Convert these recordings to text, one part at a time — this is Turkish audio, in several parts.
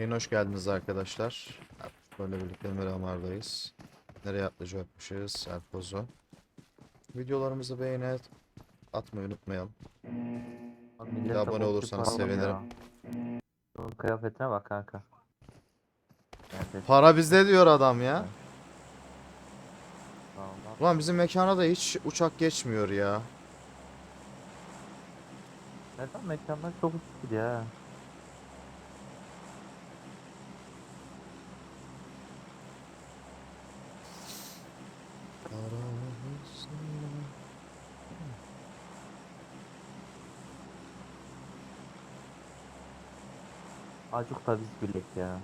Yine hoş geldiniz arkadaşlar. Böyle birlikte Miramar'dayız. Nereye atlayacakmışız? Erpozo. Videolarımızı beğeni atmayı unutmayalım. Bir de abone olursanız sevinirim. Bunun kıyafetine bak kanka. Kıyafet. Para bizde diyor adam ya. Vallahi. Ulan bizim mekana da hiç uçak geçmiyor ya. Neden mekanlar çok ucuz gidiyor ha. Acık da biz bilek ya.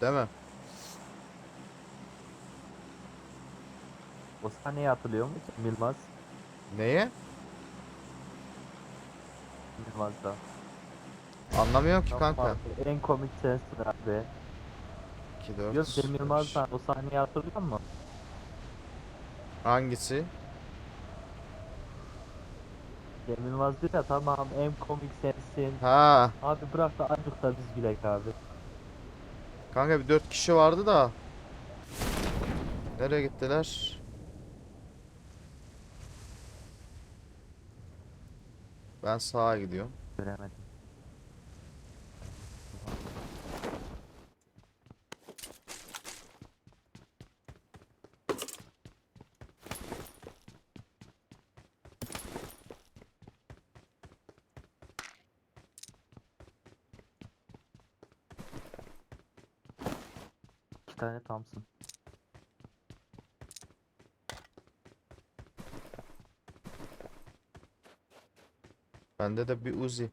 Değil mi? O sahneye hatırlıyor musun? Milmaz. Neye? Milmaz'da. Anlamıyorum ki kanka. En komik sensin abi. 2 4 Yok Cem Yılmaz'dan o sahneyi hatırlıyor musun? Hangisi? Cem Yılmaz diyor ya tamam en komik sensin. Ha, Abi bırak da acık da biz gülek abi. kanka bir 4 kişi vardı da. Nereye gittiler? Ben sağa gidiyorum. Göremedim. Tane Thompson. Bende de bir Uzi.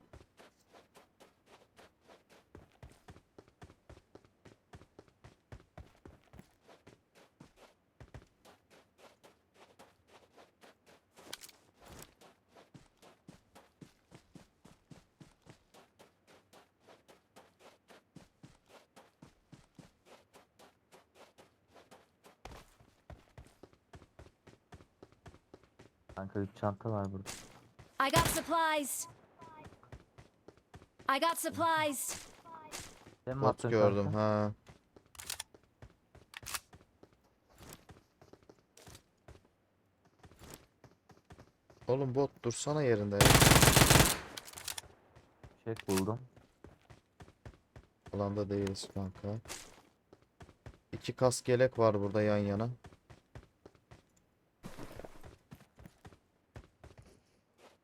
Kanka 3 çanta var burada. I got supplies. I got supplies. Sen mi Bot attın gördüm kanka? ha. Oğlum bot dursana yerinde ya. Çek buldum. Alanda değiliz kanka. İki kas gelek var burada yan yana.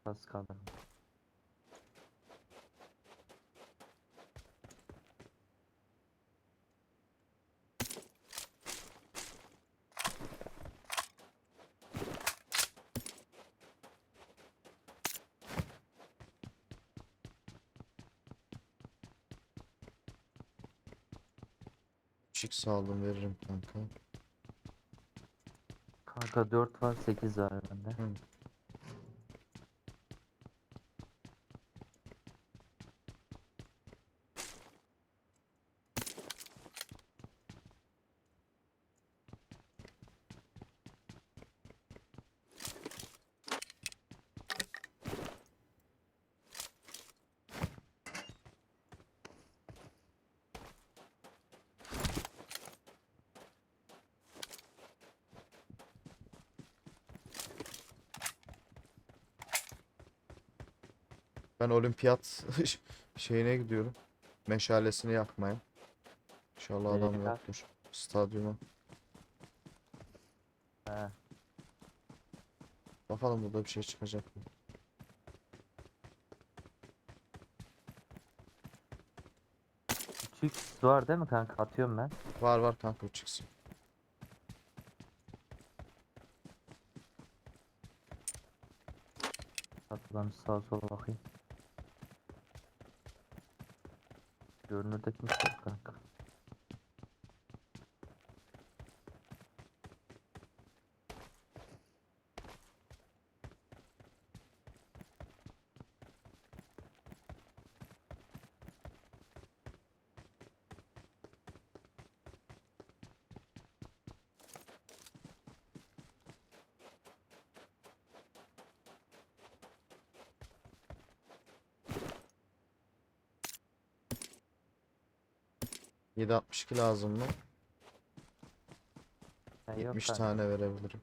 Az kaldı. Çık saldım veririm kanka. Kanka 4 var 8 var bende. Hı. Ben olimpiyat şeyine gidiyorum. Meşalesini yakmaya. İnşallah Nereye adam yoktur. Stadyuma. He. Bakalım burada bir şey çıkacak mı? Küçük var değil mi kanka? Atıyorum ben. Var var kanka o çıksın. Atılan sağa sola bakayım. Görünürde kimse yok kanka. 762 lazım mı? Ha, yok 70 kanka. tane verebilirim.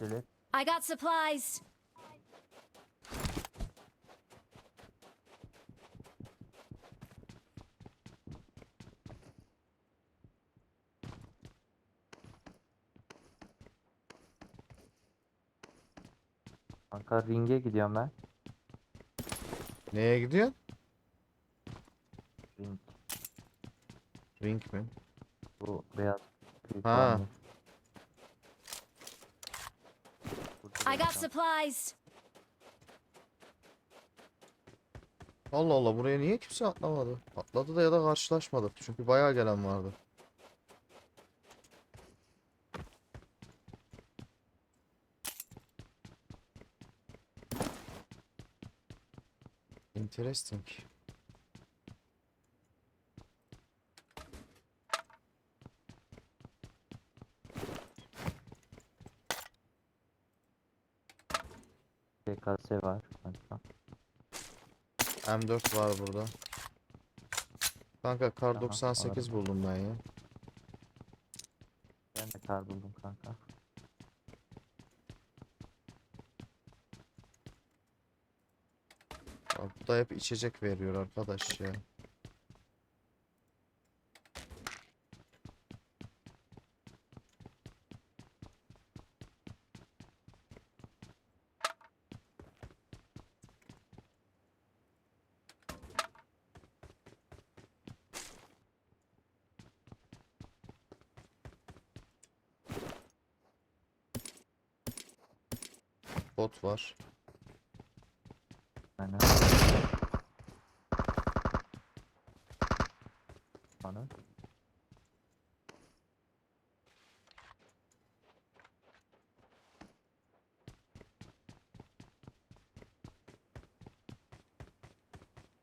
Elek. I got supplies. Kanka ringe gidiyorum ben. Neye gidiyorsun? Ring. Ring mi? Bu beyaz. büyük Ha. olan ring. Burada I got yok supplies. Allah Allah buraya niye kimse atlamadı? Atladı da ya da karşılaşmadık. Çünkü bayağı gelen vardı. Interesting. PKS var kanka. M4 var burada. Kanka kar Tamam, 98 buldum ben ya. Ben de kar buldum kanka. Abi Bu da hep içecek veriyor arkadaş ya. Bot var. Yani. Bana.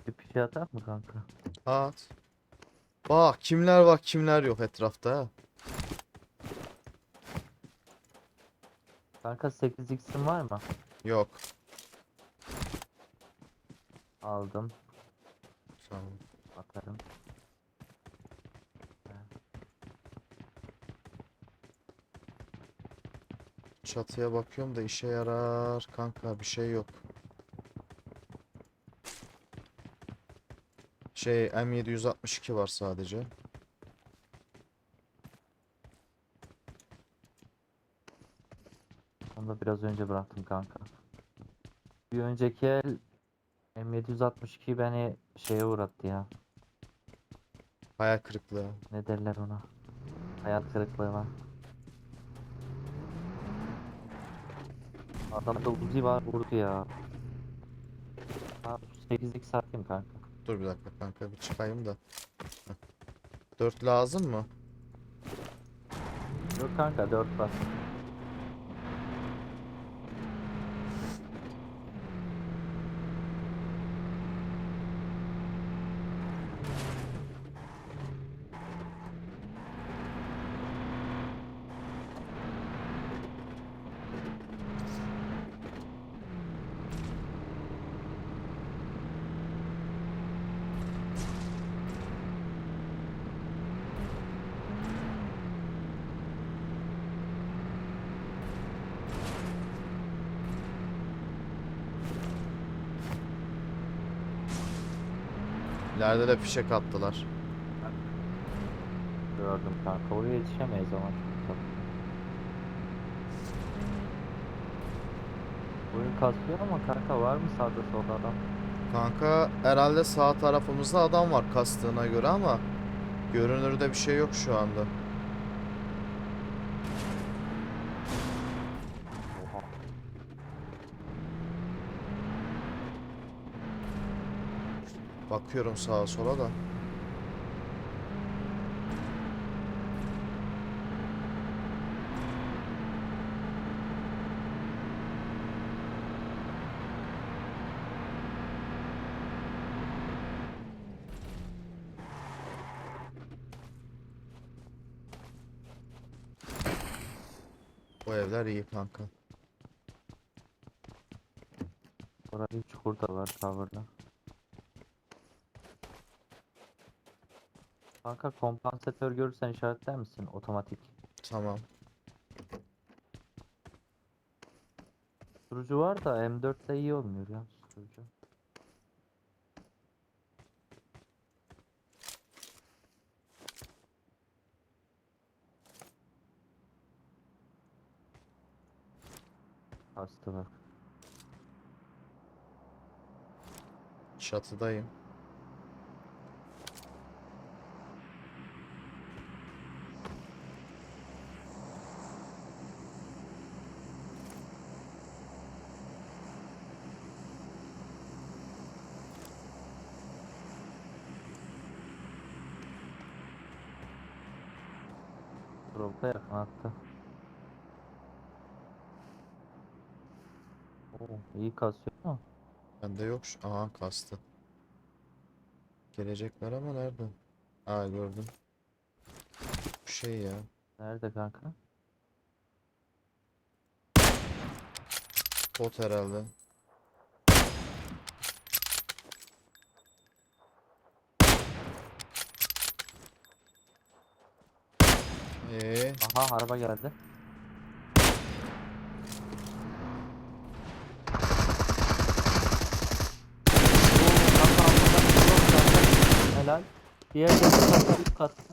Bir şey atar mı kanka? At. Bak kimler var kimler yok etrafta ha. Kanka 8x'in var mı? Yok. Aldım. Tamam. Bakarım. Çatıya bakıyorum da işe yarar kanka bir şey yok. Şey M762 var sadece. Onu da biraz önce bıraktım kanka. Bir önceki el M762 beni şeye uğrattı ya. Hayal kırıklığı. Ne derler ona? Hayal kırıklığına. Adamda Uzi var vurdu ya. Ha, 8x atayım kanka. Dur bir dakika kanka bir çıkayım da. Heh. 4 lazım mı? Yok kanka 4 var. İleride de fişek attılar. Gördüm kanka. Oraya yetişemeyiz ama. Oyun kasıyor ama kanka var mı sağda solda adam? Kanka herhalde sağ tarafımızda adam var kastığına göre ama görünürde bir şey yok şu anda. Oha. Bakıyorum sağa sola da. Bu evler iyi kanka. Orada bir çukur da var cover'da. Kanka kompansatör görürsen işaretler misin? Otomatik. Tamam. Susturucu var da M4'te iyi olmuyor ya susturucu. Hasta bak. Çatıdayım. Drop'a yakın attı. Oo, iyi kasıyor ama. Bende yok. şu- Aha kastı. Gelecekler ama nerede? Aa gördüm. Bu şey ya. Nerede kanka? Bot herhalde. Ee, Aha araba geldi. Helal. Diğer de bu katta üst katta.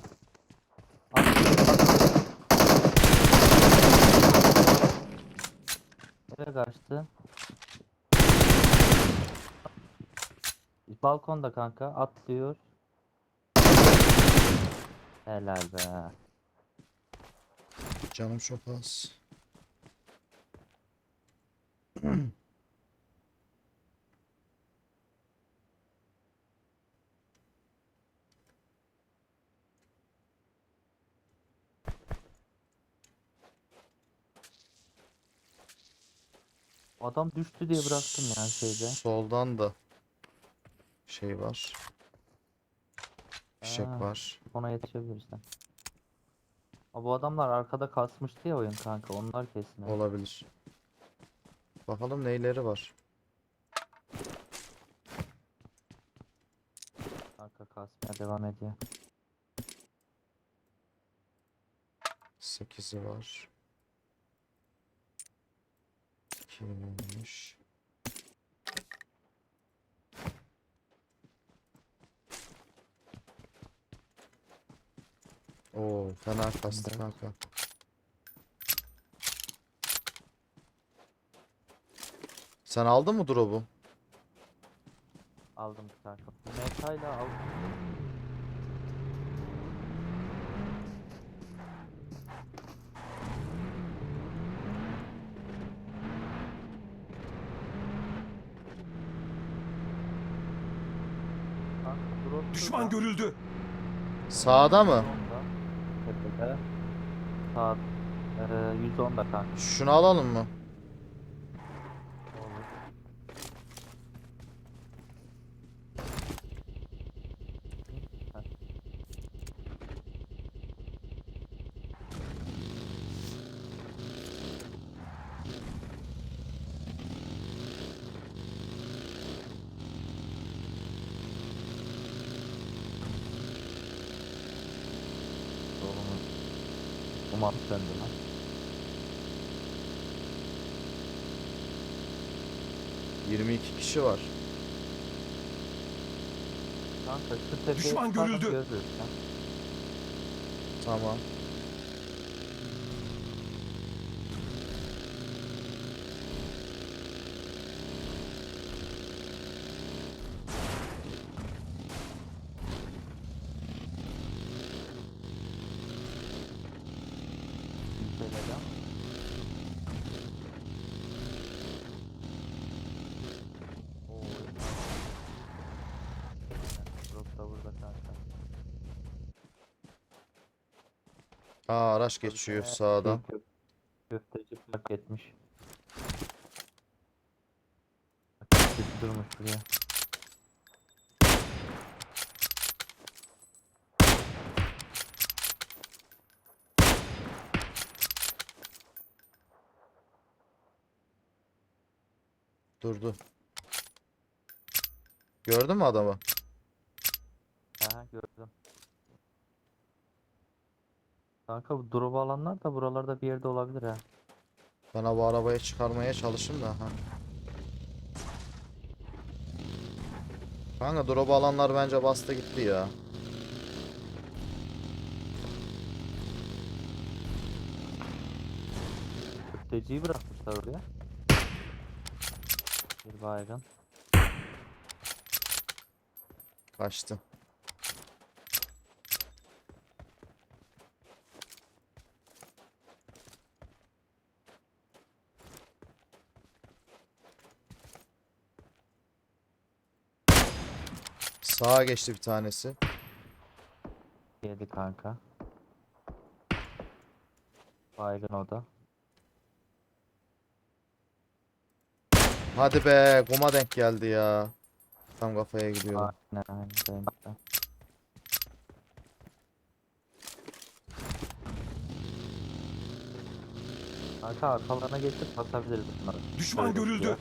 Nereye kaçtı? Balkonda kanka atlıyor. Helal be. Canım çok az. Adam düştü diye bıraktım ya şeyde. Soldan da şey var. Fişek var. Ona yetişebilirsen. Aa, bu adamlar arkada kasmıştı ya oyun kanka. Onlar kesin. Olabilir. Bakalım neyleri var. Kanka kasmaya devam ediyor. 8'i var. 2 Oo, fena kastı kanka. Sen aldın mı drop'u? Aldım kanka. Metayla aldım. Kanka, Düşman görüldü. Sağda mı? 110'da. Tepede. Saat eee, 110'da kanka. Şunu alalım mı? 22 kişi var. Kanka şu Düşman görüldü. Tamam. Ha araç geçiyor sağdan. Şey, köfteci plak etmiş. Köfteci durmuş buraya. Durdu. Gördün mü adamı? Kanka bu drop alanlar da buralarda bir yerde olabilir ha. Bana bu arabayı çıkarmaya çalışın da. Ha. Kanka drop alanlar bence bastı gitti ya. Köfteciyi bırakmışlar oraya. Bir baygın. Kaçtı. Sağa geçti bir tanesi. Yedi kanka. Baygın o da. Hadi be, goma denk geldi ya. Tam kafaya gidiyor. Aynen aynen. Kanka arkalarına geçip basabiliriz bunları. Düşman Böyle görüldü. tutuyor.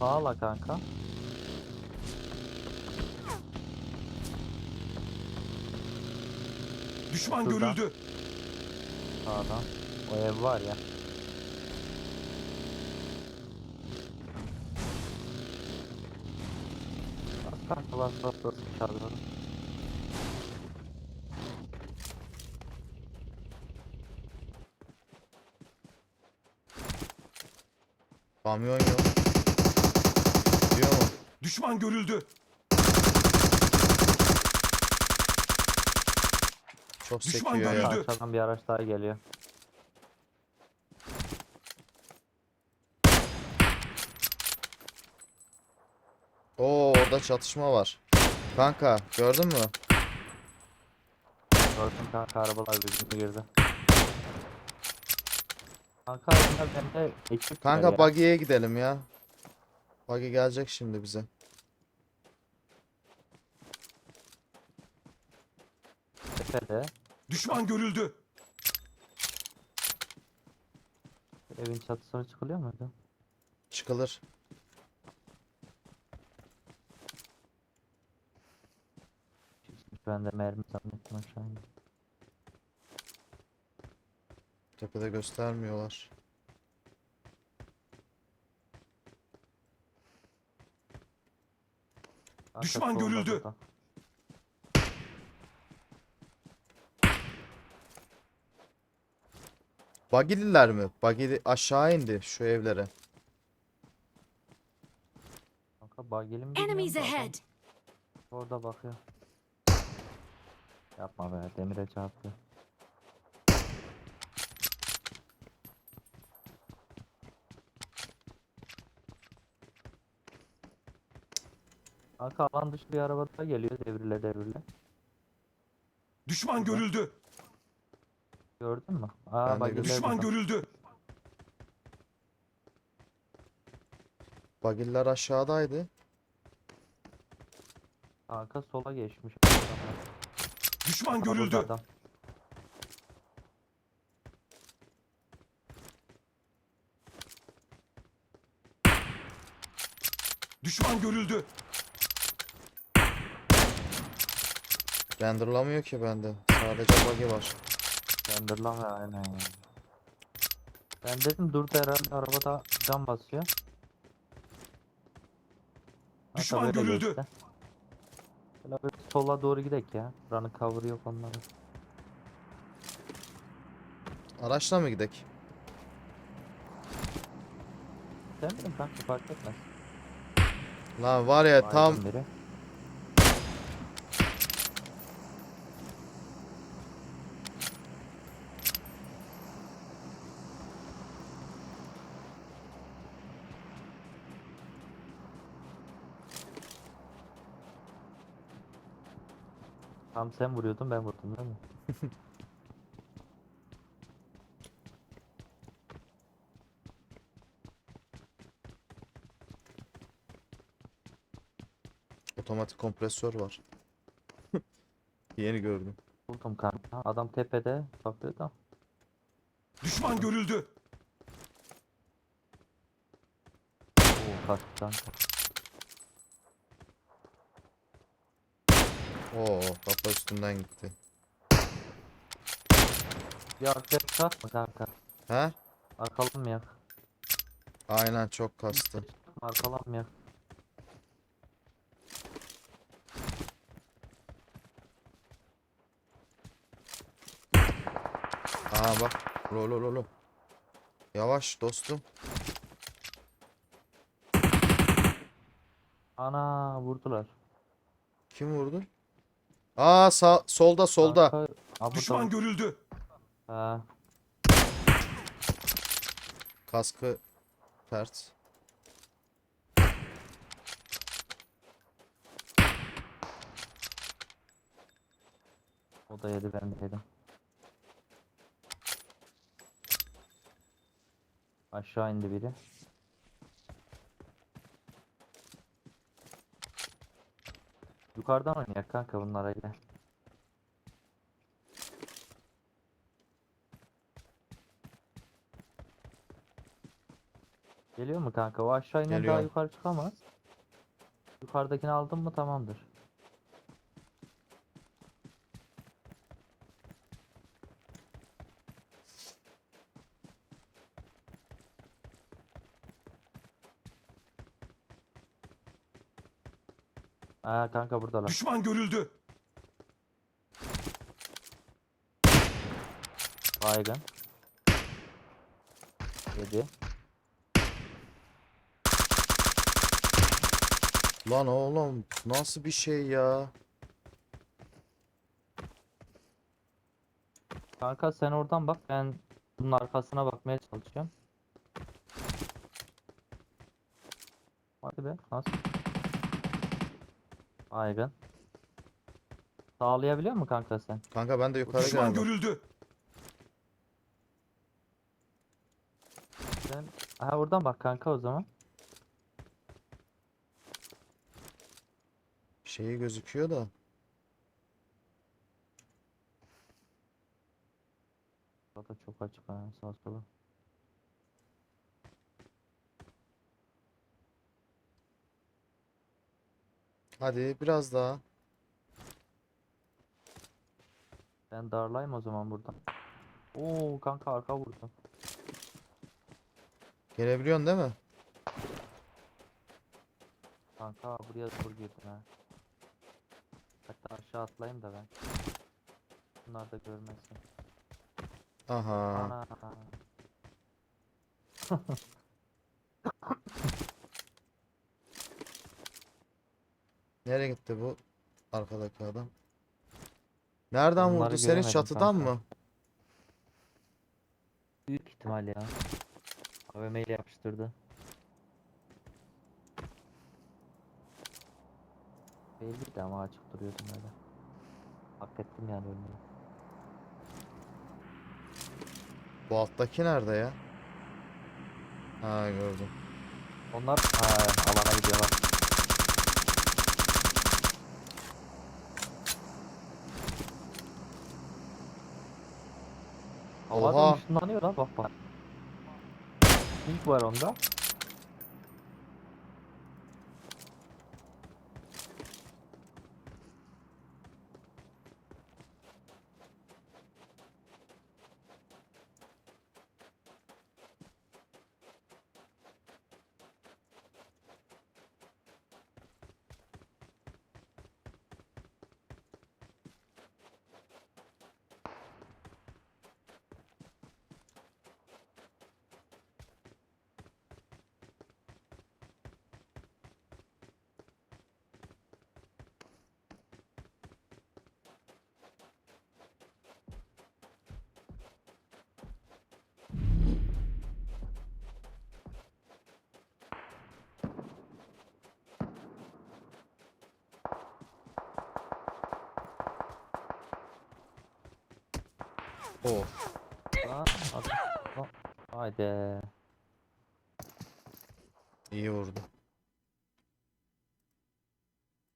Sağla kanka. Düşman Şurada. görüldü. Sağdan. O ev var ya. Bas kanka bas bas bas. Kamyon yok. Düşman görüldü. Çok Düşman sekiyor ya. görüldü. Arkadan bir araç daha geliyor. Oo orada çatışma var. Kanka gördün mü? Gördüm kanka arabalar birbirine girdi. Kanka bunlar bende ekip Kanka buggy'ye gidelim ya. Buggy gelecek şimdi bize. Tepede. Düşman görüldü. Evin çatısına çıkılıyor muydu? Çıkılır. Ben de mermi zannettim aşağı indim. Tepede göstermiyorlar. Düşman görüldü. burada. Buggy'liler mi? Buggy aşağı indi şu evlere. Kanka bageli mi Enemies bilmiyorum ahead! Orada bakıyor. Yapma be demire çarptı. Kanka alan dışı bir araba da geliyor devrile devrile. Düşman görüldü. Gördün mü? Aa de gördüm. Düşman görüldü. Buggy'liler aşağıdaydı. Kanka sola geçmiş. Düşman görüldü. adam. Düşman görüldü. Renderlamıyor ki bende. Sadece buggy var. Renderlama aynen ya. Ben dedim durdu herhalde arabada cam basıyor. Düşman böyle görüldü. geçti. Şöyle bir sola doğru gidek ya. Buranın cover'ı yok onların. Araçla mı gidek? Sen bilin kanka fark etmez. Lan var ya tam Baygın biri. Tam sen vuruyordun ben vurdum değil mi? otomatik kompresör var. Yeni gördüm. Buldum kanka. Adam tepede bakıyor da. Düşman görüldü. Oo kaçtı kanka. Oo kafa üstünden gitti. Bir arkaya çıkart mı kanka? He? Arkalanmayak. Aynen çok kastı. Arkalanmayak. Aa bak. Lo lo lo lo. Yavaş dostum. Ana vurdular. Kim vurdu? Aa sağ solda solda. Kanka, aa, burada. Düşman görüldü. Ha, Kaskı ters. o da yedi ben de yedim. Aşağı indi biri. Yukarıdan oynayak kanka bunlara ile. Geliyor mu kanka? O aşağı inen daha yukarı çıkamaz. Yukarıdakini aldın mı tamamdır. Aa kanka buradalar. Düşman görüldü. Baygın. Yedi. Lan oğlum nasıl bir şey ya? Kanka sen oradan bak ben bunun arkasına bakmaya çalışacağım. Hadi be nasıl? Baygın. Sağlayabiliyor mu kanka sen? Kanka ben de yukarı Düşman geldim. görüldü. Sen ha oradan bak kanka o zaman. Şeyi gözüküyor da. Burada çok açık ha sağ sola. Hadi biraz daha. Ben darlayayım o zaman buradan. Oo kanka arka vurdu. Gelebiliyorsun değil mi? Kanka buraya zor girdin ha. Hatta aşağı atlayayım da ben. Bunlar da görmesin. Aha. Ana. Nereye gitti bu arkadaki adam? Nereden Onları vurdu? Senin göremedim çatıdan kanka. mı? Büyük ihtimal ya. AVM ile yapıştırdı. Belliydi ama açık duruyordum öyle. Hak ettim yani ölmeyi. Bu alttaki nerede ya? Ha gördüm. Onlar ha, alana gidiyorlar. Oha. ışınlanıyor lan bak bak. Pink var onda. O. Lan adam. Haydi. iyi vurdu.